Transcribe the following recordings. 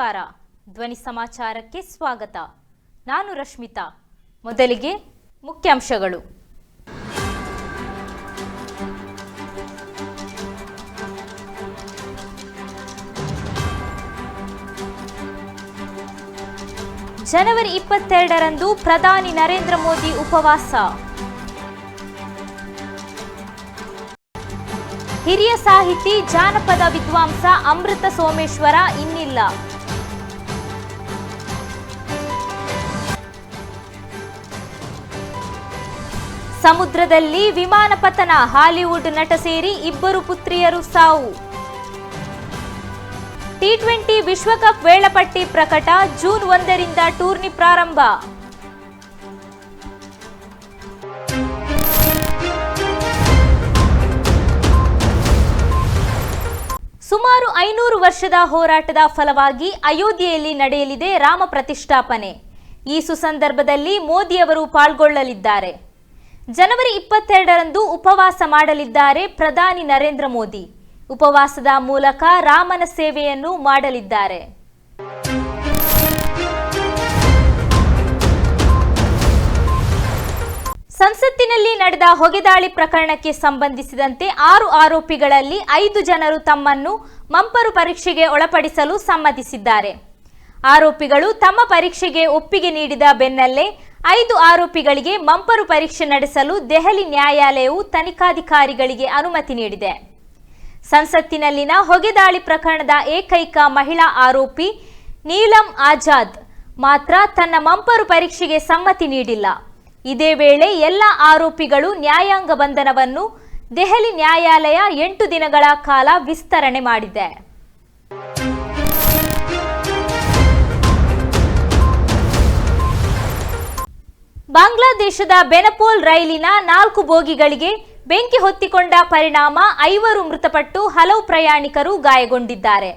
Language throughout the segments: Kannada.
ನಮಸ್ಕಾರ. ಧ್ವನಿ ಸಮಾಚಾರಕ್ಕೆ ಸ್ವಾಗತ. ನಾನು ರಶ್ಮಿತಾ. ಮೊದಲಿಗೆ ಮುಖ್ಯಾಂಶಗಳು. ಜನವರಿ ಇಪ್ಪತ್ತೆರಡರಂದು ಪ್ರಧಾನಿ ನರೇಂದ್ರ ಮೋದಿ ಉಪವಾಸ. ಹಿರಿಯ ಸಾಹಿತಿ ಜಾನಪದ ವಿದ್ವಾಂಸ ಅಮೃತ ಸೋಮೇಶ್ವರ ಇನ್ನಿಲ್ಲ. ಸಮುದ್ರದಲ್ಲಿ ವಿಮಾನ ಪತನ, ಹಾಲಿವುಡ್ ನಟ ಸೇರಿ ಇಬ್ಬರು ಪುತ್ರಿಯರು ಸಾವು. ಟಿ ಟ್ವೆಂಟಿ ವಿಶ್ವಕಪ್ ವೇಳಾಪಟ್ಟಿ ಪ್ರಕಟ, ಜೂನ್ ಒಂದರಿಂದ ಟೂರ್ನಿ ಪ್ರಾರಂಭ. ಸುಮಾರು ಐನೂರು ವರ್ಷದ ಹೋರಾಟದ ಫಲವಾಗಿ ಅಯೋಧ್ಯೆಯಲ್ಲಿ ನಡೆಯಲಿದೆ ರಾಮ ಪ್ರತಿಷ್ಠಾಪನೆ. ಈ ಸುಸಂದರ್ಭದಲ್ಲಿ ಮೋದಿಯವರು ಪಾಲ್ಗೊಳ್ಳಲಿದ್ದಾರೆ. ಜನವರಿ ಇಪ್ಪತ್ತೆರಡರಂದು ಉಪವಾಸ ಮಾಡಲಿದ್ದಾರೆ ಪ್ರಧಾನಿ ನರೇಂದ್ರ ಮೋದಿ. ಉಪವಾಸದ ಮೂಲಕ ರಾಮನ ಸೇವೆಯನ್ನು ಮಾಡಲಿದ್ದಾರೆ. ಸಂಸತ್ತಿನಲ್ಲಿ ನಡೆದ ಹೊಗೆದಾಳಿ ಪ್ರಕರಣಕ್ಕೆ ಸಂಬಂಧಿಸಿದಂತೆ ಆರು ಆರೋಪಿಗಳಲ್ಲಿ ಐದು ಜನರು ತಮ್ಮನ್ನು ಮಂಪರು ಪರೀಕ್ಷೆಗೆ ಒಳಪಡಿಸಲು ಸಮ್ಮತಿಸಿದ್ದಾರೆ. ಆರೋಪಿಗಳು ತಮ್ಮ ಪರೀಕ್ಷೆಗೆ ಒಪ್ಪಿಗೆ ನೀಡಿದ ಬೆನ್ನಲ್ಲೇ ಐದು ಆರೋಪಿಗಳಿಗೆ ಮಂಪರು ಪರೀಕ್ಷೆ ನಡೆಸಲು ದೆಹಲಿ ನ್ಯಾಯಾಲಯವು ತನಿಖಾಧಿಕಾರಿಗಳಿಗೆ ಅನುಮತಿ ನೀಡಿದೆ. ಸಂಸತ್ತಿನಲ್ಲಿನ ಹೊಗೆದಾಳಿ ಪ್ರಕರಣದ ಏಕೈಕ ಮಹಿಳಾ ಆರೋಪಿ ನೀಲಂ ಆಜಾದ್ ಮಾತ್ರ ತನ್ನ ಮಂಪರು ಪರೀಕ್ಷೆಗೆ ಸಮ್ಮತಿ ನೀಡಿಲ್ಲ. ಇದೇ ವೇಳೆ ಎಲ್ಲ ಆರೋಪಿಗಳು ನ್ಯಾಯಾಂಗ ಬಂಧನವನ್ನು ದೆಹಲಿ ನ್ಯಾಯಾಲಯ ಎಂಟು ದಿನಗಳ ಕಾಲ ವಿಸ್ತರಣೆ ಮಾಡಿದೆ. ಬಾಂಗ್ಲಾದೇಶದ ಬೆನಪೋಲ್ ರೈಲಿನ ನಾಲ್ಕು ಬೋಗಿಗಳಿಗೆ ಬೆಂಕಿ ಹೊತ್ತಿಕೊಂಡ ಪರಿಣಾಮ ಐವರು ಮೃತಪಟ್ಟು ಹಲವು ಪ್ರಯಾಣಿಕರು ಗಾಯಗೊಂಡಿದ್ದಾರೆ.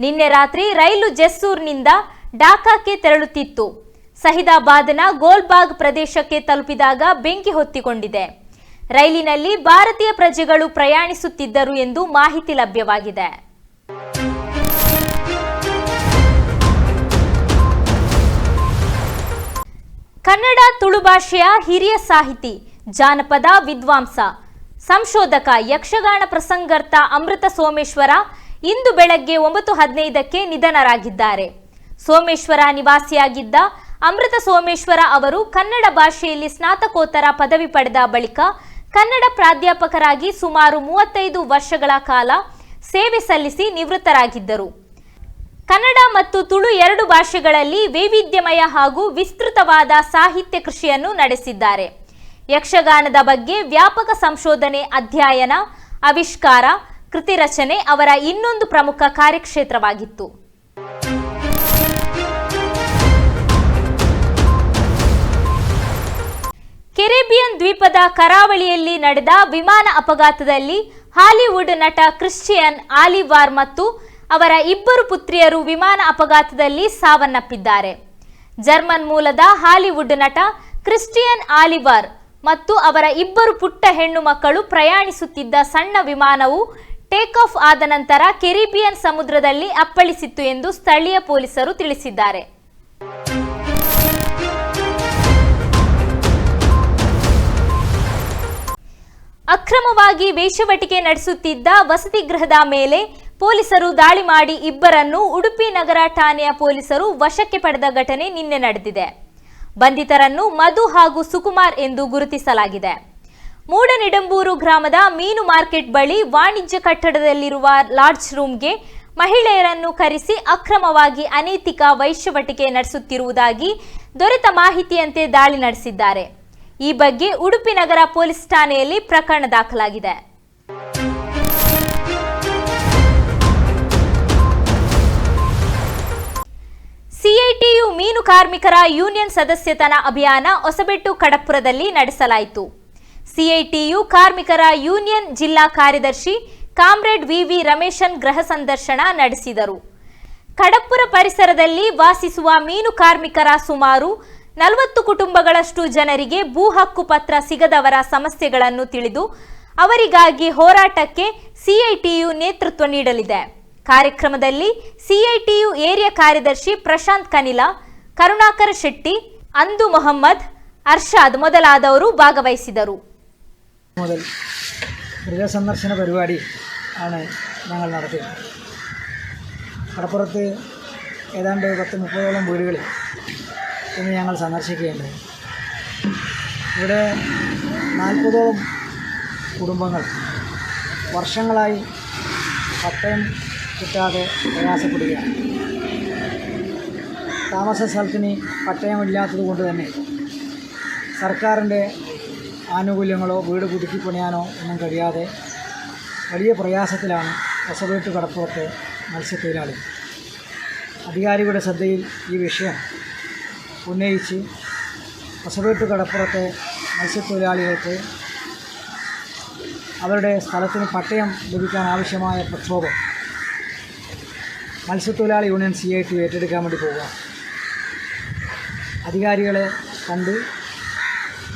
ನಿನ್ನೆ ರಾತ್ರಿ ರೈಲು ಜೆಸ್ಸೂರ್ನಿಂದ ಢಾಕಾಕ್ಕೆ ತೆರಳುತ್ತಿತ್ತು. ಸಹಿದಾಬಾದ್ನ ಗೋಲ್ಬಾಗ್ ಪ್ರದೇಶಕ್ಕೆ ತಲುಪಿದಾಗ ಬೆಂಕಿ ಹೊತ್ತಿಕೊಂಡಿದೆ. ರೈಲಿನಲ್ಲಿ ಭಾರತೀಯ ಪ್ರಜೆಗಳು ಪ್ರಯಾಣಿಸುತ್ತಿದ್ದರು ಎಂದು ಮಾಹಿತಿ ಲಭ್ಯವಾಗಿದೆ. ಕನ್ನಡ ತುಳು ಭಾಷೆಯ ಹಿರಿಯ ಸಾಹಿತಿ, ಜಾನಪದ ವಿದ್ವಾಂಸ, ಸಂಶೋಧಕ ಯಕ್ಷಗಾನ ಪ್ರಸಂಗರ್ತ ಅಮೃತ ಸೋಮೇಶ್ವರ ಇಂದು ಬೆಳಗ್ಗೆ ಒಂಬತ್ತು ಹದಿನೈದಕ್ಕೆ ನಿಧನರಾಗಿದ್ದಾರೆ. ಸೋಮೇಶ್ವರ ನಿವಾಸಿಯಾಗಿದ್ದ ಅಮೃತ ಸೋಮೇಶ್ವರ ಅವರು ಕನ್ನಡ ಭಾಷೆಯಲ್ಲಿ ಸ್ನಾತಕೋತ್ತರ ಪದವಿ ಪಡೆದ ಬಳಿಕ ಕನ್ನಡ ಪ್ರಾಧ್ಯಾಪಕರಾಗಿ ಸುಮಾರು ಮೂವತ್ತೈದು ವರ್ಷಗಳ ಕಾಲ ಸೇವೆ ಸಲ್ಲಿಸಿ ನಿವೃತ್ತರಾಗಿದ್ದರು. ಕನ್ನಡ ಮತ್ತು ತುಳು ಎರಡು ಭಾಷೆಗಳಲ್ಲಿ ವೈವಿಧ್ಯಮಯ ಹಾಗೂ ವಿಸ್ತೃತವಾದ ಸಾಹಿತ್ಯ ಕೃಷಿಯನ್ನು ನಡೆಸಿದ್ದಾರೆ. ಯಕ್ಷಗಾನದ ಬಗ್ಗೆ ವ್ಯಾಪಕ ಸಂಶೋಧನೆ, ಅಧ್ಯಯನ, ಆವಿಷ್ಕಾರ, ಕೃತಿ ರಚನೆ ಅವರ ಇನ್ನೊಂದು ಪ್ರಮುಖ ಕಾರ್ಯಕ್ಷೇತ್ರವಾಗಿತ್ತು. ಕೆರೆಬಿಯನ್ ದ್ವೀಪದ ಕರಾವಳಿಯಲ್ಲಿ ನಡೆದ ವಿಮಾನ ಅಪಘಾತದಲ್ಲಿ ಹಾಲಿವುಡ್ ನಟ ಕ್ರಿಶ್ಚಿಯನ್ ಆಲಿವಾರ್ ಮತ್ತು ಅವರ ಇಬ್ಬರು ಪುತ್ರಿಯರು ವಿಮಾನ ಅಪಘಾತದಲ್ಲಿ ಸಾವನ್ನಪ್ಪಿದ್ದಾರೆ ಜರ್ಮನ್ ಮೂಲದ ಹಾಲಿವುಡ್ ನಟ ಕ್ರಿಸ್ಟಿಯನ್ ಆಲಿವರ್ ಮತ್ತು ಅವರ ಇಬ್ಬರು ಪುಟ್ಟ ಹೆಣ್ಣು ಮಕ್ಕಳು ಪ್ರಯಾಣಿಸುತ್ತಿದ್ದ ಸಣ್ಣ ವಿಮಾನವು ಟೇಕ್ ಆಫ್ ಆದ ನಂತರ ಕೆರಿಬಿಯನ್ ಸಮುದ್ರದಲ್ಲಿ ಅಪ್ಪಳಿಸಿತ್ತು ಎಂದು ಸ್ಥಳೀಯ ಪೊಲೀಸರು ತಿಳಿಸಿದ್ದಾರೆ ಅಕ್ರಮವಾಗಿ ವೇಶ್ಯವಟಿಕೆ ನಡೆಸುತ್ತಿದ್ದ ವಸತಿ ಗೃಹದ ಮೇಲೆ ಪೊಲೀಸರು ದಾಳಿ ಮಾಡಿ ಇಬ್ಬರನ್ನು ಉಡುಪಿ ನಗರ ಠಾಣೆಯ ಪೊಲೀಸರು ವಶಕ್ಕೆ ಪಡೆದ ಘಟನೆ ನಿನ್ನೆ ನಡೆದಿದೆ. ಬಂಧಿತರನ್ನು ಮಧು ಹಾಗೂ ಸುಕುಮಾರ್ ಎಂದು ಗುರುತಿಸಲಾಗಿದೆ. ಮೂಡನಿಡಂಬೂರು ಗ್ರಾಮದ ಮೀನು ಮಾರ್ಕೆಟ್ ಬಳಿ ವಾಣಿಜ್ಯ ಕಟ್ಟಡದಲ್ಲಿರುವ ಲಾಡ್ಜ್ ರೂಮ್ಗೆ ಮಹಿಳೆಯರನ್ನು ಕರೆಸಿ ಅಕ್ರಮವಾಗಿ ಅನೈತಿಕ ವೈಶ್ಯವಟಿಕೆ ನಡೆಸುತ್ತಿರುವುದಾಗಿ ದೊರೆತ ಮಾಹಿತಿಯಂತೆ ದಾಳಿ ನಡೆಸಿದ್ದಾರೆ. ಈ ಬಗ್ಗೆ ಉಡುಪಿ ನಗರ ಪೊಲೀಸ್ ಠಾಣೆಯಲ್ಲಿ ಪ್ರಕರಣ ದಾಖಲಾಗಿದೆ. ಸಿಐಟಿಯು ಮೀನು ಕಾರ್ಮಿಕರ ಯೂನಿಯನ್ ಸದಸ್ಯತನ ಅಭಿಯಾನ ಹೊಸಬೆಟ್ಟು ಕಡಪುರದಲ್ಲಿ ನಡೆಸಲಾಯಿತು. ಸಿಐಟಿಯು ಕಾರ್ಮಿಕರ ಯೂನಿಯನ್ ಜಿಲ್ಲಾ ಕಾರ್ಯದರ್ಶಿ ಕಾಮ್ರೇಡ್ ವಿವಿ ರಮೇಶನ್ ಗೃಹ ಸಂದರ್ಶನ ನಡೆಸಿದರು. ಕಡಪುರ ಪರಿಸರದಲ್ಲಿ ವಾಸಿಸುವ ಮೀನು ಕಾರ್ಮಿಕರ ಸುಮಾರು ನಲವತ್ತು ಕುಟುಂಬಗಳಷ್ಟು ಜನರಿಗೆ ಭೂ ಹಕ್ಕು ಪತ್ರ ಸಿಗದವರ ಸಮಸ್ಯೆಗಳನ್ನು ತಿಳಿದು, ಅವರಿಗಾಗಿ ಹೋರಾಟಕ್ಕೆ ಸಿಐಟಿಯು ನೇತೃತ್ವ ನೀಡಲಿದೆ. ಕಾರ್ಯಕ್ರಮದಲ್ಲಿ ಸಿಐಟಿಯು ಏರಿಯಾ ಕಾರ್ಯದರ್ಶಿ ಪ್ರಶಾಂತ್ ಕನಿಲಾ ಕರುಣಾಕರ ಶೆಟ್ಟಿ ಅಂದು ಮೊಹಮ್ಮದ್ ಅರ್ಷಾದ್ ಮೊದಲಾದವರು ಭಾಗವಹಿಸಿದರು. സന്ദർശന പരിപാടി ആണ് ഞങ്ങൾ നടത്തിയത്. കടപ്പുറത്ത് ഏതാണ്ട് ഇന്ന് ഞങ്ങൾ സന്ദർശിക്കുകയുണ്ട് ഇവിടെ നാൽപ്പതോളം കുടുംബങ്ങൾ വർഷങ്ങളായി പട്ടയം കിട്ടാതെ പ്രയാസപ്പെടുകയാണ്. താമസ സ്ഥലത്തിന് പട്ടയമില്ലാത്തത് കൊണ്ട് തന്നെ സർക്കാരിന്റെ ആനുകൂല്യങ്ങളോ വീട് പുതുക്കി പണിയാനോ ഒന്നും കഴിയാതെ വലിയ പ്രയാസത്തിലാണ് ഒസവേട്ട് കടപ്പുറത്തെ മത്സ്യത്തൊഴിലാളി അധികാരികളുടെ ശ്രദ്ധയിൽ ഈ വിഷയം ഉന്നയിച്ച് ഒസവേട്ട് കടപ്പുറത്തെ മത്സ്യത്തൊഴിലാളികൾക്ക് അവരുടെ സ്ഥലത്തിന് പട്ടയം ലഭിക്കാൻ ആവശ്യമായ പ്രക്ഷോഭം മത്സ്യത്തൊഴിലാളി യൂണിയൻ സി ഐ ടി ഏറ്റെടുക്കാൻ വേണ്ടി പോവുക. അധികാരികളെ കണ്ട്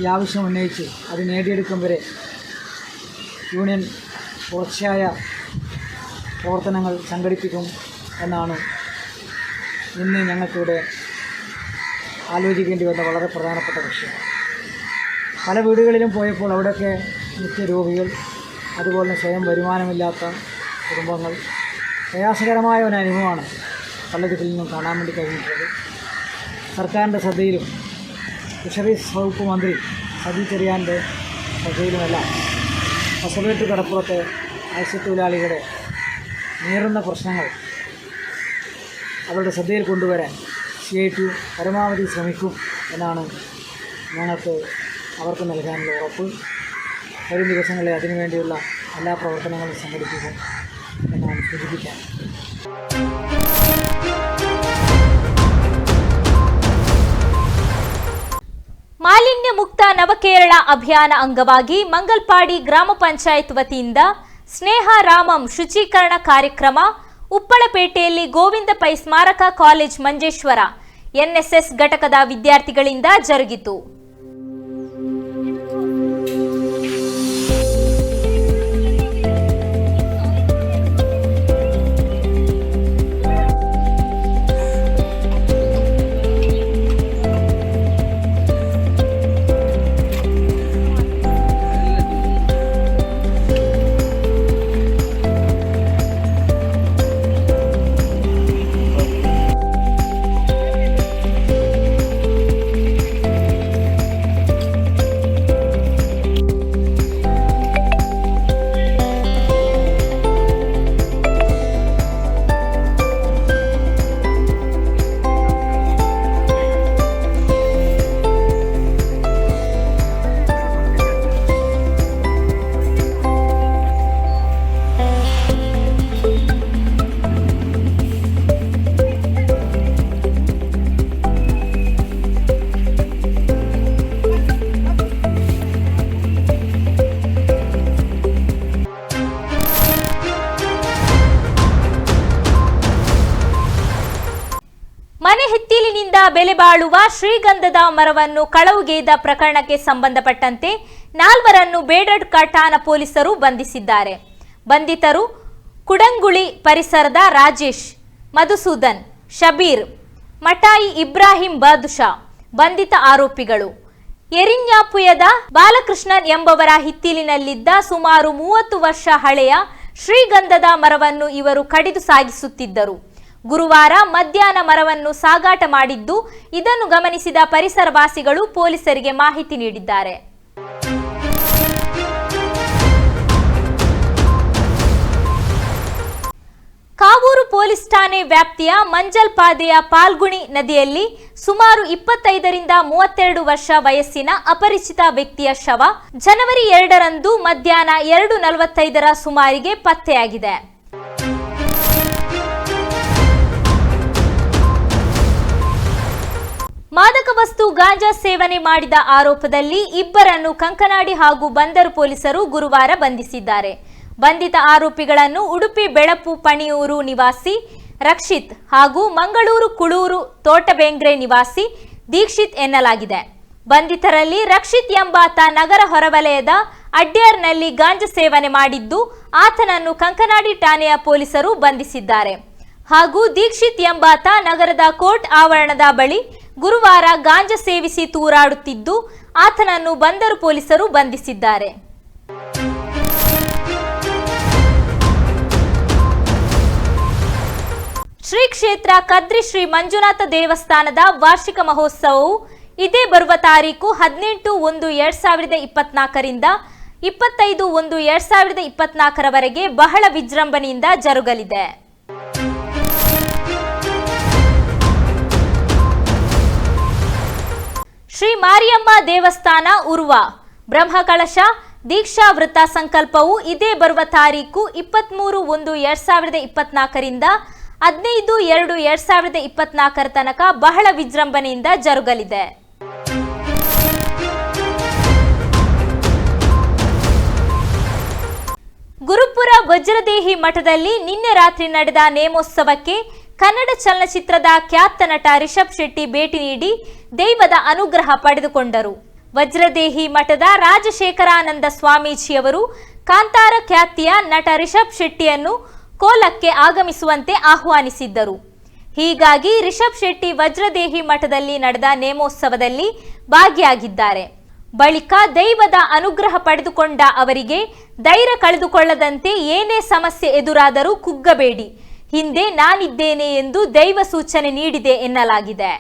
ഈ ആവശ്യം ഉന്നയിച്ച് അത് നേടിയെടുക്കും വരെ യൂണിയൻ തുടർച്ചയായ പ്രവർത്തനങ്ങൾ സംഘടിപ്പിക്കും എന്നാണ് ഇന്ന് ഞങ്ങൾക്കിവിടെ ആലോചിക്കേണ്ടി വന്ന വളരെ പ്രധാനപ്പെട്ട വിഷയം. പല വീടുകളിലും പോയപ്പോൾ അവിടെയൊക്കെ നിത്യരോഗികൾ അതുപോലെ സ്വയം വരുമാനമില്ലാത്ത കുടുംബങ്ങൾ പ്രയാസകരമായ ഒരു അനുഭവമാണ് പലതിൽ നിന്നും കാണാൻ വേണ്ടി കഴിഞ്ഞിട്ടുള്ളത്. സർക്കാരിന്റെ ശ്രദ്ധയിലും ഫിഷറീസ് വകുപ്പ് മന്ത്രി സജി ചെറിയാന്റെ ശ്രദ്ധയിലുമെല്ലാം ഫസലേറ്റ് കടപ്പുറത്തെ മത്സ്യത്തൊഴിലാളികളെ നേരുന്ന പ്രശ്നങ്ങൾ അവരുടെ ശ്രദ്ധയിൽ കൊണ്ടുവരാൻ സി ഐ ടി പരമാവധി ശ്രമിക്കും എന്നാണ് ഞങ്ങൾക്ക് അവർക്ക് നൽകാനുള്ള ഉറപ്പ്. വരും ദിവസങ്ങളിൽ അതിനുവേണ്ടിയുള്ള എല്ലാ പ്രവർത്തനങ്ങളും സംഘടിപ്പിക്കും. ಮಾಲಿನ್ಯ ಮುಕ್ತ ನವಕೇರಳ ಅಭಿಯಾನ ಅಂಗವಾಗಿ ಮಂಗಲ್ಪಾಡಿ ಗ್ರಾಮ ಪಂಚಾಯತ್ ವತಿಯಿಂದ ಸ್ನೇಹ ರಾಮಂ ಶುಚೀಕರಣ ಕಾರ್ಯಕ್ರಮ, ಉಪ್ಪಳಪೇಟೆಯಲ್ಲಿ ಗೋವಿಂದ ಪೈ ಸ್ಮಾರಕ ಕಾಲೇಜ್ ಮಂಜೇಶ್ವರ, ಎನ್ಎಸ್ಎಸ್ ಘಟಕದ ವಿದ್ಯಾರ್ಥಿಗಳಿಂದ ಜರುಗಿತು. ಬೆಲೆ ಬಾಳುವ ಶ್ರೀಗಂಧದ ಮರವನ್ನು ಕಳವುಗೇದ ಪ್ರಕರಣಕ್ಕೆ ಸಂಬಂಧಪಟ್ಟಂತೆ ನಾಲ್ವರನ್ನು ಬೇಡಡ್ ಠಾಣಾ ಪೊಲೀಸರು ಬಂಧಿಸಿದ್ದಾರೆ. ಬಂಧಿತರು ಕುಡಂಗುಳಿ ಪರಿಸರದ ರಾಜೇಶ್, ಮಧುಸೂದನ್, ಶಬೀರ್ ಮಟಾಯಿ ಇಬ್ರಾಹಿಂ ಬಾದುಷಾ ಬಂಧಿತ ಆರೋಪಿಗಳು. ಎರಿಂಜಾಪುಯದ ಬಾಲಕೃಷ್ಣನ್ ಎಂಬವರ ಹಿತ್ತಿಲಿನಲ್ಲಿದ್ದ ಸುಮಾರು ಮೂವತ್ತು ವರ್ಷ ಹಳೆಯ ಶ್ರೀಗಂಧದ ಮರವನ್ನು ಇವರು ಕಡಿದು ಸಾಗಿಸುತ್ತಿದ್ದರು. ಗುರುವಾರ ಮಧ್ಯಾಹ್ನ ಮರವನ್ನು ಸಾಗಾಟ ಮಾಡಿದ್ದು, ಇದನ್ನು ಗಮನಿಸಿದ ಪರಿಸರವಾಸಿಗಳು ಪೊಲೀಸರಿಗೆ ಮಾಹಿತಿ ನೀಡಿದ್ದಾರೆ. ಕಾವೂರು ಪೊಲೀಸ್ ಠಾಣೆ ವ್ಯಾಪ್ತಿಯ ಮಂಜಲ್ಪಾದೆಯ ಪಾಲ್ಗುಣಿ ನದಿಯಲ್ಲಿ ಸುಮಾರು ಇಪ್ಪತ್ತೈದರಿಂದ ಮೂವತ್ತೆರಡು ವರ್ಷ ವಯಸ್ಸಿನ ಅಪರಿಚಿತ ವ್ಯಕ್ತಿಯ ಶವ ಜನವರಿ ಎರಡರಂದು ಮಧ್ಯಾಹ್ನ ಎರಡು ನಲವತ್ತೈದರ ಸುಮಾರಿಗೆ ಪತ್ತೆಯಾಗಿದೆ. ಮಾದಕ ವಸ್ತು ಗಾಂಜಾ ಸೇವನೆ ಮಾಡಿದ ಆರೋಪದಲ್ಲಿ ಇಬ್ಬರನ್ನು ಕಂಕನಾಡಿ ಹಾಗೂ ಬಂದರು ಪೊಲೀಸರು ಗುರುವಾರ ಬಂಧಿಸಿದ್ದಾರೆ. ಬಂಧಿತ ಆರೋಪಿಗಳನ್ನು ಉಡುಪಿ, ಬೆಳಪು, ಪಣಿಯೂರು ನಿವಾಸಿ ರಕ್ಷಿತ್ ಹಾಗೂ ಮಂಗಳೂರು, ಕುಳೂರು, ತೋಟಬೆಂಗ್ರೆ ನಿವಾಸಿ ದೀಕ್ಷಿತ್ ಎನ್ನಲಾಗಿದೆ. ಬಂಧಿತರಲ್ಲಿ ರಕ್ಷಿತ್ ಎಂಬಾತ ನಗರ ಹೊರವಲಯದ ಅಡ್ಯಾರ್ನಲ್ಲಿ ಗಾಂಜಾ ಸೇವನೆ ಮಾಡಿದ್ದು ಆತನನ್ನು ಕಂಕನಾಡಿ ಠಾಣೆಯ ಪೊಲೀಸರು ಬಂಧಿಸಿದ್ದಾರೆ. ಹಾಗೂ ದೀಕ್ಷಿತ್ ಎಂಬಾತ ನಗರದ ಕೋರ್ಟ್ ಆವರಣದ ಬಳಿ ಗುರುವಾರ ಗಾಂಜಾ ಸೇವಿಸಿ ತೂರಾಡುತ್ತಿದ್ದು ಆತನನ್ನು ಬಂದರು ಪೊಲೀಸರು ಬಂಧಿಸಿದ್ದಾರೆ. ಶ್ರೀ ಕ್ಷೇತ್ರ ಕದ್ರಿ ಶ್ರೀ ಮಂಜುನಾಥ ದೇವಸ್ಥಾನದ ವಾರ್ಷಿಕ ಮಹೋತ್ಸವವು ಇದೇ ಬರುವ ತಾರೀಕು ಹದಿನೆಂಟು ಒಂದು ಎರಡ್ ಸಾವಿರದ ಇಪ್ಪತ್ನಾಲ್ಕರಿಂದ ಇಪ್ಪತ್ತೈದು ಒಂದು ಎರಡ್ ಸಾವಿರದ ಇಪ್ಪತ್ನಾಲ್ಕರವರೆಗೆ ಬಹಳ ವಿಜೃಂಭಣೆಯಿಂದ ಜರುಗಲಿದೆ. ಶ್ರೀ ಮಾರಿಯಮ್ಮ ದೇವಸ್ಥಾನ ಉರ್ವ. ಬ್ರಹ್ಮಕಳಶ ದೀಕ್ಷಾ ವೃತ್ತ ಸಂಕಲ್ಪವು ಇದೇ ಬರುವ ತಾರೀಕು ಇಪ್ಪತ್ತ್ಮೂರು ಒಂದು ಎರಡ್ ಸಾವಿರದ ಇಪ್ಪತ್ನಾಲ್ಕರಿಂದ ಹದಿನೈದು ಎರಡು ಎರಡ್ ಸಾವಿರದ ಇಪ್ಪತ್ನಾಲ್ಕರ ತನಕ ಬಹಳ ವಿಜೃಂಭಣೆಯಿಂದ ಜರುಗಲಿದೆ. ಗುರುಪುರ ವಜ್ರದೇಹಿ ಮಠದಲ್ಲಿ ನಿನ್ನೆ ರಾತ್ರಿ ನಡೆದ ನೇಮೋತ್ಸವಕ್ಕೆ ಕನ್ನಡ ಚಲನಚಿತ್ರದ ಖ್ಯಾತ ನಟ ರಿಷಬ್ ಶೆಟ್ಟಿ ಭೇಟಿ ನೀಡಿ ದೈವದ ಅನುಗ್ರಹ ಪಡೆದುಕೊಂಡರು. ವಜ್ರದೇಹಿ ಮಠದ ರಾಜಶೇಖರಾನಂದ ಸ್ವಾಮೀಜಿಯವರು ಕಾಂತಾರ ಖ್ಯಾತಿಯ ನಟ ರಿಷಬ್ ಶೆಟ್ಟಿಯನ್ನು ಕೋಲಕ್ಕೆ ಆಗಮಿಸುವಂತೆ ಆಹ್ವಾನಿಸಿದ್ದರು. ಹೀಗಾಗಿ ರಿಷಬ್ ಶೆಟ್ಟಿ ವಜ್ರದೇಹಿ ಮಠದಲ್ಲಿ ನಡೆದ ನೇಮೋತ್ಸವದಲ್ಲಿ ಭಾಗಿಯಾಗಿದ್ದಾರೆ. ಬಳಿಕ ದೈವದ ಅನುಗ್ರಹ ಪಡೆದುಕೊಂಡ ಅವರಿಗೆ ಧೈರ್ಯ ಕಳೆದುಕೊಳ್ಳದಂತೆ ಏನೇ ಸಮಸ್ಯೆ ಎದುರಾದರೂ ಕುಗ್ಗಬೇಡಿ. ಹಿಂದೆ ನಾನಿದ್ದೇನೆ ಎಂದು ದೈವ ಸೂಚನೆ ನೀಡಿದೆ ಎನ್ನಲಾಗಿದೆ.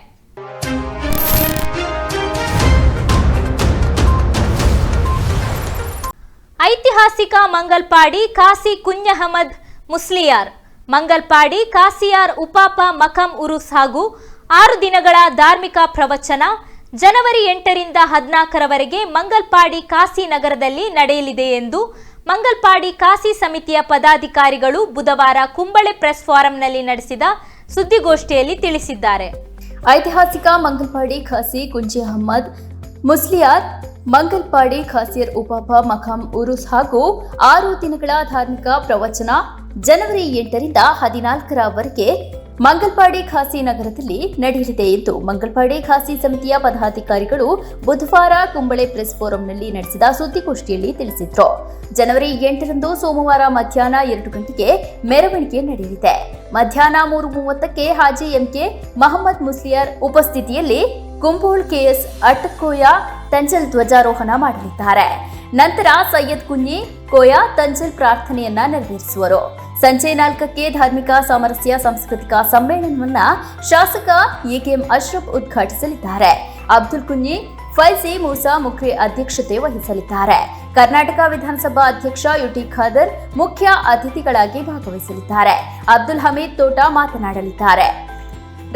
ಐತಿಹಾಸಿಕ ಮಂಗಲ್ಪಾಡಿ ಕಾಸಿ ಕುಂಜಹಮದ್ ಮುಸ್ಲಿಯಾರ್. ಮಂಗಲ್ಪಾಡಿ ಕಾಸಿಯಾರ್ ಉಪಾಪ ಮಕಂ ಉರುಸ್ ಹಾಗೂ ಆರು ದಿನಗಳ ಧಾರ್ಮಿಕ ಪ್ರವಚನ ಜನವರಿ ಎಂಟರಿಂದ ಹದಿನಾಲ್ಕರವರೆಗೆ ಮಂಗಲ್ಪಾಡಿ ಕಾಸಿ ನಗರದಲ್ಲಿ ನಡೆಯಲಿದೆ ಎಂದು ಮಂಗಲ್ಪಾಡಿ ಕಾಸಿ ಸಮಿತಿಯ ಪದಾಧಿಕಾರಿಗಳು ಬುಧವಾರ ಕುಂಬಳೆ ಪ್ರೆಸ್ ಫಾರಂನಲ್ಲಿ ನಡೆಸಿದ ಸುದ್ದಿಗೋಷ್ಠಿಯಲ್ಲಿ ತಿಳಿಸಿದ್ದಾರೆ. ಐತಿಹಾಸಿಕ ಮಂಗಲ್ಪಾಡಿ ಖಾಸಿ ಕುಂಜಿ ಅಹಮ್ಮದ್, ಮುಸ್ಲಿಯಾರ್, ಮಂಗಲ್ಪಾಡಿ ಖಾಸಿಯರ್ ಉಪಾಪ ಮಖಾಂ ಉರುಸ್ ಹಾಗೂ ಆರು ದಿನಗಳ ಧಾರ್ಮಿಕ ಪ್ರವಚನ ಜನವರಿ ಎಂಟರಿಂದ ಹದಿನಾಲ್ಕರವರೆಗೆ ಮಂಗಲ್ಪಾಡಿ ಖಾಸಿ ನಗರದಲ್ಲಿ ನಡೆಯಲಿದೆ ಎಂದು ಮಂಗಲ್ಪಾಡಿ ಖಾಸಿ ಸಮಿತಿಯ ಪದಾಧಿಕಾರಿಗಳು ಬುಧವಾರ ಕುಂಬಳೆ ಪ್ರೆಸ್ ಫೋರಂನಲ್ಲಿ ನಡೆಸಿದ ಸುದ್ದಿಗೋಷ್ಠಿಯಲ್ಲಿ ತಿಳಿಸಿದ್ರು. ಜನವರಿ ಎಂಟರಂದು ಸೋಮವಾರ ಮಧ್ಯಾಹ್ನ ಎರಡು ಗಂಟೆಗೆ ಮೆರವಣಿಗೆ ನಡೆಯಲಿದೆ. ಮಧ್ಯಾಹ್ನ ಮೂರು ಮೂವತ್ತಕ್ಕೆ ಹಾಜಿ ಎಂಕೆ ಮಹಮ್ಮದ್ ಮುಸ್ಲಿಯರ್ ಉಪಸ್ಥಿತಿಯಲ್ಲಿ ಕುಂಬೋಳ್ ಕೆಎಸ್ ಅಟ್ಟಕೋಯ ತಂಜಲ್ ಧ್ವಜಾರೋಹಣ ಮಾಡಲಿದ್ದಾರೆ. ನಂತರ ಸೈಯದ್ ಕುನ್ಯಿ ಕೋಯ ತಂಜಲ್ ಪ್ರಾರ್ಥನೆಯನ್ನ ನೆರವೇರಿಸುವರು. ಸಂಜೆ ನಾಲ್ಕಕ್ಕೆ ಧಾರ್ಮಿಕ ಸಾಮರಸ್ಯ ಸಾಂಸ್ಕೃತಿಕ ಸಮ್ಮೇಳನವನ್ನ ಶಾಸಕ ಎಕೆಎಂ ಅಶ್ರಫ್ ಉದ್ಘಾಟಿಸಲಿದ್ದಾರೆ. ಅಬ್ದುಲ್ ಕುಂಜಿ ಫೈಸಿ ಮೂಸಾ ಮುಖ್ರಿ ಅಧ್ಯಕ್ಷತೆ ವಹಿಸಲಿದ್ದಾರೆ. ಕರ್ನಾಟಕ ವಿಧಾನಸಭಾ ಅಧ್ಯಕ್ಷ ಯುಟಿ ಖಾದರ್ ಮುಖ್ಯ ಅತಿಥಿಗಳಾಗಿ ಭಾಗವಹಿಸಲಿದ್ದಾರೆ. ಅಬ್ದುಲ್ ಹಮೀದ್ ತೋಟ ಮಾತನಾಡಲಿದ್ದಾರೆ.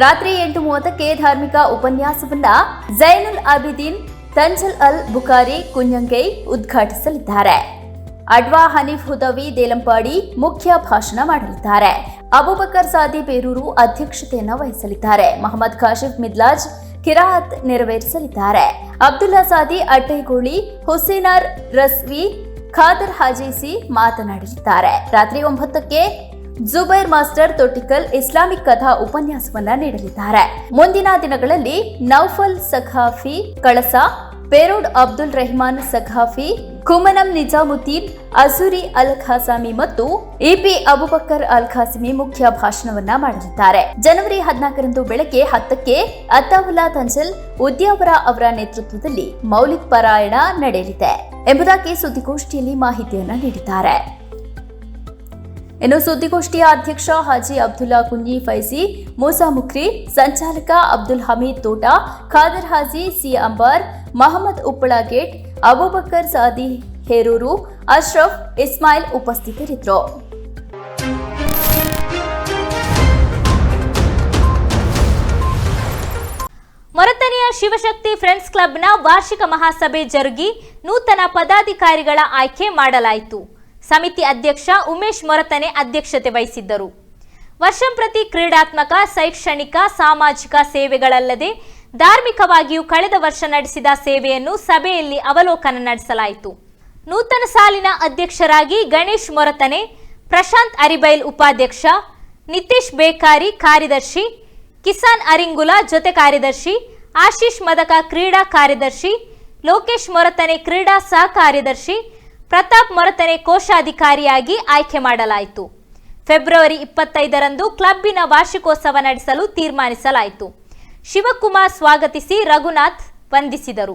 ರಾತ್ರಿ ಎಂಟು ಮೂವತ್ತಕ್ಕೆ ಧಾರ್ಮಿಕ ಉಪನ್ಯಾಸವನ್ನ ಜೈನುಲ್ ಅಬಿದೀನ್, ತಂಜಲ್ ಅಲ್ ಬುಖಾರಿ ಕುಂಜಂಗೈ ಉದ್ಘಾಟಿಸಲಿದ್ದಾರೆ. ಅಡ್ವಾ ಹನೀಫ್ ಹುದವಿ ದೇಲಂಪಾಡಿ ಮುಖ್ಯ ಭಾಷಣ ಮಾಡಲಿದ್ದಾರೆ. ಅಬುಬಕರ್ ಸಾದಿ ಬೇರೂರು ಅಧ್ಯಕ್ಷತೆಯನ್ನು ವಹಿಸಲಿದ್ದಾರೆ. ಮೊಹಮ್ಮದ್ ಕಾಶಿಫ್ ಮಿದ್ಲಾಜ್ ಕಿರಾತ್ ನೆರವೇರಿಸಲಿದ್ದಾರೆ. ಅಬ್ದುಲ್ಲಾ ಸಾದಿ ಅಟ್ಟೈಗೋಳಿ ಹುಸೇನಾರ್ ರಸ್ವಿ, ಖಾದರ್ ಹಾಜೀಸಿ ಮಾತನಾಡಲಿದ್ದಾರೆ. ರಾತ್ರಿ ಒಂಬತ್ತಕ್ಕೆ ಜುಬೈರ್ ಮಾಸ್ಟರ್ ತೊಟಿಕಲ್ ಇಸ್ಲಾಮಿಕ್ ಕಥಾ ಉಪನ್ಯಾಸವನ್ನ ನೀಡಲಿದ್ದಾರೆ. ಮುಂದಿನ ದಿನಗಳಲ್ಲಿ ನೌಫಲ್ ಸಖಾಫಿ ಕಳಸ ಪೆರೋಡ್ ಅಬ್ದುಲ್ ರೆಹಮಾನ್ ಸಖಾಫಿ, ಕುಮನಂ ನಿಜಾಮುದ್ದೀನ್ ಅಜುರಿ ಅಲ್ ಖಾಸಾಮಿ ಮತ್ತು ಇಪಿ ಅಬುಬಕರ್ ಅಲ್ ಖಾಸಿಮಿ ಮುಖ್ಯ ಭಾಷಣವನ್ನ ಮಾಡಲಿದ್ದಾರೆ ಜನವರಿ ಹದಿನಾಲ್ಕರಂದು ಬೆಳಗ್ಗೆ ಹತ್ತಕ್ಕೆ ಅತಾವುಲ್ಲಾ ತಂಜಲ್, ಉದ್ಯಾವರ ಅವರ ನೇತೃತ್ವದಲ್ಲಿ ಮೌಲಿಕ್ ಪಾರಾಯಣ ನಡೆಯಲಿದೆ ಎಂಬುದಾಗಿ ಸುದ್ದಿಗೋಷ್ಠಿಯಲ್ಲಿ ಮಾಹಿತಿಯನ್ನ ನೀಡಿದ್ದಾರೆ. ಇನ್ನು ಸುದ್ದಿಗೋಷ್ಠಿಯ ಅಧ್ಯಕ್ಷ ಹಾಜಿ ಅಬ್ದುಲ್ಲಾ ಕುಂಜಿ ಫೈಸಿ, ಮೂಸಾ ಮುಖ್ರಿ, ಸಂಚಾಲಕ ಅಬ್ದುಲ್ ಹಮೀದ್ ತೋಟ, ಖಾದರ್ ಹಾಜಿ, ಸಿ ಅಂಬಾರ್ ಮಹಮ್ಮದ್ ಉಪ್ಪಳ ಗೇಟ್ ಅಬೂಬಕರ್ ಸಾದಿ ಹೇರೂರು, ಅಶ್ರಫ್ ಇಸ್ಮಾಯಿಲ್ ಉಪಸ್ಥಿತರಿದ್ದರು. ಮೊರತನೆಯ ಶಿವಶಕ್ತಿ ಫ್ರೆಂಡ್ಸ್ ಕ್ಲಬ್ನ ವಾರ್ಷಿಕ ಮಹಾಸಭೆ ಜರುಗಿ ನೂತನ ಪದಾಧಿಕಾರಿಗಳ ಆಯ್ಕೆ ಮಾಡಲಾಯಿತು. ಸಮಿತಿ ಅಧ್ಯಕ್ಷ ಉಮೇಶ್ ಮೊರತನೆ ಅಧ್ಯಕ್ಷತೆ ವಹಿಸಿದ್ದರು. ವರ್ಷಂಪ್ರತಿ ಕ್ರೀಡಾತ್ಮಕ, ಶೈಕ್ಷಣಿಕ, ಸಾಮಾಜಿಕ ಸೇವೆಗಳಲ್ಲದೆ ಧಾರ್ಮಿಕವಾಗಿಯೂ ಕಳೆದ ವರ್ಷ ನಡೆಸಿದ ಸೇವೆಯನ್ನು ಸಭೆಯಲ್ಲಿ ಅವಲೋಕನ ನಡೆಸಲಾಯಿತು. ನೂತನ ಸಾಲಿನ ಅಧ್ಯಕ್ಷರಾಗಿ ಗಣೇಶ್ ಮೊರತನೆ, ಪ್ರಶಾಂತ್ ಅರಿಬೈಲ್ ಉಪಾಧ್ಯಕ್ಷ, ನಿತೀಶ್ ಬೇಕಾರಿ ಕಾರ್ಯದರ್ಶಿ, ಕಿಸಾನ್ ಅರಿಂಗುಲ ಜೊತೆ ಕಾರ್ಯದರ್ಶಿ, ಆಶೀಶ್ ಮದಕ ಕ್ರೀಡಾ ಕಾರ್ಯದರ್ಶಿ, ಲೋಕೇಶ್ ಮೊರತನೆ ಕ್ರೀಡಾ ಸಹ ಕಾರ್ಯದರ್ಶಿ, ಪ್ರತಾಪ್ ಮೊರತನೆ ಕೋಶಾಧಿಕಾರಿಯಾಗಿ ಆಯ್ಕೆ ಮಾಡಲಾಯಿತು. ಫೆಬ್ರವರಿ ಇಪ್ಪತ್ತೈದರಂದು ಕ್ಲಬ್ಬಿನ ವಾರ್ಷಿಕೋತ್ಸವ ನಡೆಸಲು ತೀರ್ಮಾನಿಸಲಾಯಿತು. ಶಿವಕುಮಾರ್ ಸ್ವಾಗತಿಸಿ ರಘುನಾಥ್ ವಂದಿಸಿದರು.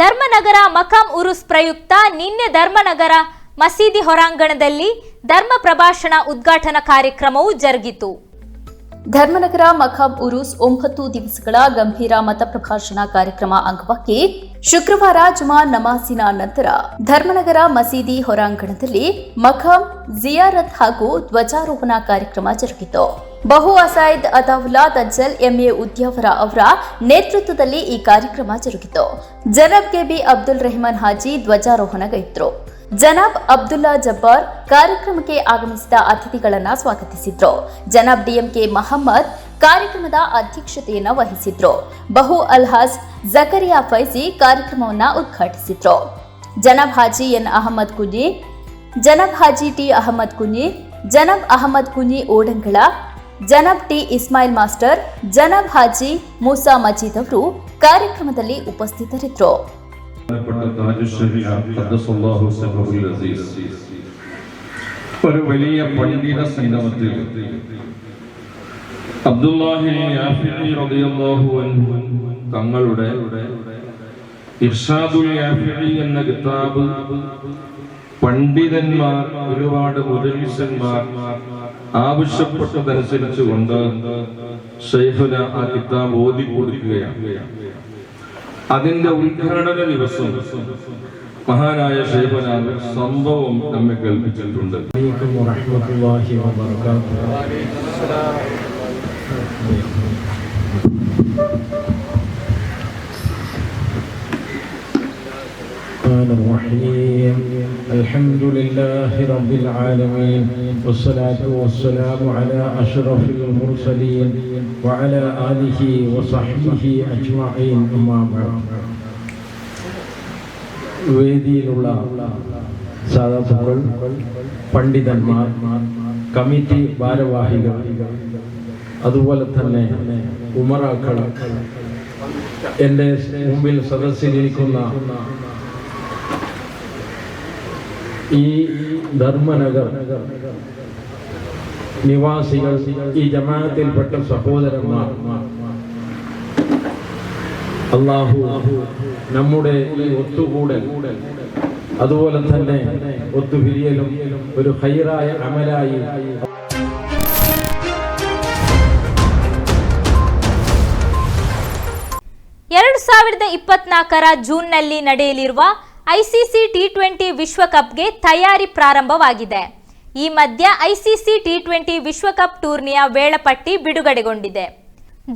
ಧರ್ಮನಗರ ಮಕಾಂ ಉರುಸ್ ಪ್ರಯುಕ್ತ ನಿನ್ನೆ ಧರ್ಮನಗರ ಮಸೀದಿ ಹೊರಾಂಗಣದಲ್ಲಿ ಧರ್ಮ ಪ್ರಭಾಷಣ ಉದ್ಘಾಟನಾ ಕಾರ್ಯಕ್ರಮವು ಜರುಗಿತು. ಧರ್ಮನಗರ ಮಖಾಂ ಉರುಸ್ ಒಂಬತ್ತು ದಿವಸಗಳ ಗಂಭೀರ ಮತ ಪ್ರಭಾಷಣ ಕಾರ್ಯಕ್ರಮ ಅಂಗವಾಗಿ ಶುಕ್ರವಾರ ಜುಮಾ ನಮಾಸಿನ ನಂತರ ಧರ್ಮನಗರ ಮಸೀದಿ ಹೊರಾಂಗಣದಲ್ಲಿ ಮಖಾಂ, ಜಿಯಾರತ್ ಹಾಗೂ ಧ್ವಜಾರೋಹಣ ಕಾರ್ಯಕ್ರಮ ಜರುಗಿತು. ಬಹು ಅಸಾಯಿದ್ ಅತಾವುಲ್ಲಾ ತಜ್ಜಲ್ ಎಂಎ ಉದ್ಯಾವರ ಅವರ ನೇತೃತ್ವದಲ್ಲಿ ಈ ಕಾರ್ಯಕ್ರಮ ಜರುಗಿತು. ಜನಬ್ ಕೆಬಿ ಅಬ್ದುಲ್ ರೆಹಮಾನ್ ಹಾಜಿ ಧ್ವಜಾರೋಹಣಗೈದ್ರು. ಜನಾಬ್ ಅಬ್ದುಲ್ಲಾ ಜಬ್ಬಾರ್ ಕಾರ್ಯಕ್ರಮಕ್ಕೆ ಆಗಮಿಸಿದ ಅತಿಥಿಗಳನ್ನು ಸ್ವಾಗತಿಸಿದ್ರು. ಜನಾಬ್ ಡಿಎಂಕೆ ಮಹಮ್ಮದ್ ಕಾರ್ಯಕ್ರಮದ ಅಧ್ಯಕ್ಷತೆಯನ್ನು ವಹಿಸಿದ್ರು. ಬಹು ಅಲ್ಹಾಸ್ ಜಕರಿಯಾ ಫೈಜಿ ಕಾರ್ಯಕ್ರಮವನ್ನು ಉದ್ಘಾಟಿಸಿದ್ರು. Janab Haji N Ahmed Kuni, Janab Haji T Ahmed Kuni, Janab Ahmed Kuni Odangala, Janab T Ismail master, Janab Haji Moosa Majeed ಅವರು ಕಾರ್ಯಕ್ರಮದಲ್ಲಿ ಉಪಸ್ಥಿತರಿದ್ದರು ഒരു വലിയ പണ്ഡിത സംഗമത്തിൽ തങ്ങളുടെ ഇർഷാദുൽ എന്ന കിതാബ് പണ്ഡിതന്മാർ ഒരുപാട് മുദരിസന്മാർ ആവശ്യപ്പെട്ടതനുസരിച്ച് കൊണ്ട് ഷെയ്ഖുന ആ കിതാബ് ഓതി കൊടുക്കുകയാണ് അതിന്റെ ഉദ്ഘാടന ദിവസം മഹാനായ ശൈവനാഥ് സംഭവം നമ്മെ കേൾപ്പിച്ചിട്ടുണ്ട്. الرحمن الرحيم الحمد لله رب العالمين والصلاة والسلام على أشرف المرسلين وعلى آله وصحبه أجمعين أما بعد വേദിയിലുള്ള സാധാത്തുക്കൾ പണ്ഡിതന്മാർ കമ്മിറ്റി ഭാരവാഹികൾ അതുപോലെ തന്നെ ഉമറാക്കൾ എൻ്റെ മുമ്പിൽ സദസ്സിലിരിക്കുന്ന ഈ ധർമ്മനഗർ നിവാസികൾ ഈ ജമാഅത്തിൽപ്പെട്ട സഹോദരന്മാർ അള്ളാഹു നമ്മുടെ ഈ ഒത്തുകൂടൽ അതുപോലെ തന്നെ ഒത്തുപിരിയലും ഒരു ഹൈറായ അമലായി ಎರಡು ಸಾವಿರದ ಇಪ್ಪತ್ನಾಲ್ಕರ ಜೂನ್ನಲ್ಲಿ ನಡೆಯಲಿರುವ ಐಸಿಸಿ ಟಿ ಟ್ವೆಂಟಿ ವಿಶ್ವಕಪ್ಗೆ ತಯಾರಿ ಪ್ರಾರಂಭವಾಗಿದೆ. ಈ ಮಧ್ಯ ಐಸಿಸಿ ಟಿ ಟ್ವೆಂಟಿ ವಿಶ್ವಕಪ್ ಟೂರ್ನಿಯ ವೇಳಾಪಟ್ಟಿ ಬಿಡುಗಡೆಗೊಂಡಿದೆ.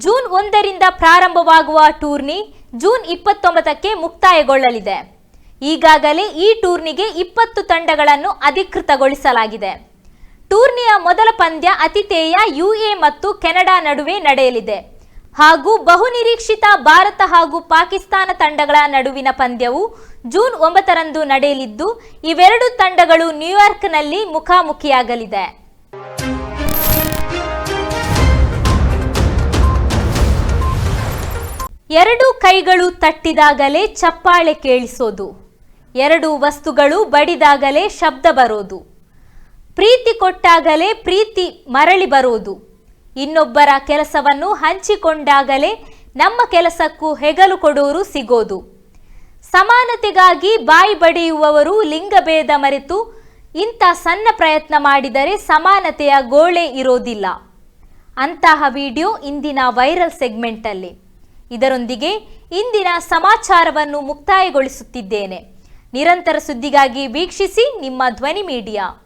ಜೂನ್ ಒಂದರಿಂದ ಪ್ರಾರಂಭವಾಗುವ ಟೂರ್ನಿ ಜೂನ್ ಇಪ್ಪತ್ತೊಂಬತ್ತಕ್ಕೆ ಮುಕ್ತಾಯಗೊಳ್ಳಲಿದೆ. ಈಗಾಗಲೇ ಈ ಟೂರ್ನಿಗೆ ಇಪ್ಪತ್ತು ತಂಡಗಳನ್ನು ಅಧಿಕೃತಗೊಳಿಸಲಾಗಿದೆ. ಟೂರ್ನಿಯ ಮೊದಲ ಪಂದ್ಯ ಅತಿಥೇಯ ಯುಎ ಮತ್ತು ಕೆನಡಾ ನಡುವೆ ನಡೆಯಲಿದೆ. ಹಾಗೂ ಬಹುನಿರೀಕ್ಷಿತ ಭಾರತ ಹಾಗೂ ಪಾಕಿಸ್ತಾನ ತಂಡಗಳ ನಡುವಿನ ಪಂದ್ಯವು ಜೂನ್ ಒಂಬತ್ತರಂದು ನಡೆಯಲಿದ್ದು, ಇವೆರಡು ತಂಡಗಳು ನ್ಯೂಯಾರ್ಕ್ನಲ್ಲಿ ಮುಖಾಮುಖಿಯಾಗಲಿದೆ. ಎರಡು ಕೈಗಳು ತಟ್ಟಿದಾಗಲೇ ಚಪ್ಪಾಳೆ ಕೇಳಿಸೋದು. ಎರಡು ವಸ್ತುಗಳು ಬಡಿದಾಗಲೇ ಶಬ್ದ ಬರೋದು. ಪ್ರೀತಿ ಕೊಟ್ಟಾಗಲೇ ಪ್ರೀತಿ ಮರಳಿ ಬರೋದು. ಇನ್ನೊಬ್ಬರ ಕೆಲಸವನ್ನು ಹಂಚಿಕೊಂಡಾಗಲೇ ನಮ್ಮ ಕೆಲಸಕ್ಕೂ ಹೆಗಲು ಕೊಡುವರು ಸಿಗೋದು. ಸಮಾನತೆಗಾಗಿ ಬಾಯಿ ಬಡಿಯುವವರು ಲಿಂಗಭೇದ ಮರೆತು ಇಂಥ ಸಣ್ಣ ಪ್ರಯತ್ನ ಮಾಡಿದರೆ ಸಮಾನತೆಯ ಗೋಳೆ ಇರೋದಿಲ್ಲ. ಅಂತಹ ವಿಡಿಯೋ ಇಂದಿನ ವೈರಲ್ ಸೆಗ್ಮೆಂಟಲ್ಲಿ. ಇದರೊಂದಿಗೆ ಇಂದಿನ ಸಮಾಚಾರವನ್ನು ಮುಕ್ತಾಯಗೊಳಿಸುತ್ತಿದ್ದೇನೆ. ನಿರಂತರ ಸುದ್ದಿಗಾಗಿ ವೀಕ್ಷಿಸಿ ನಿಮ್ಮ ಧ್ವನಿ ಮೀಡಿಯಾ.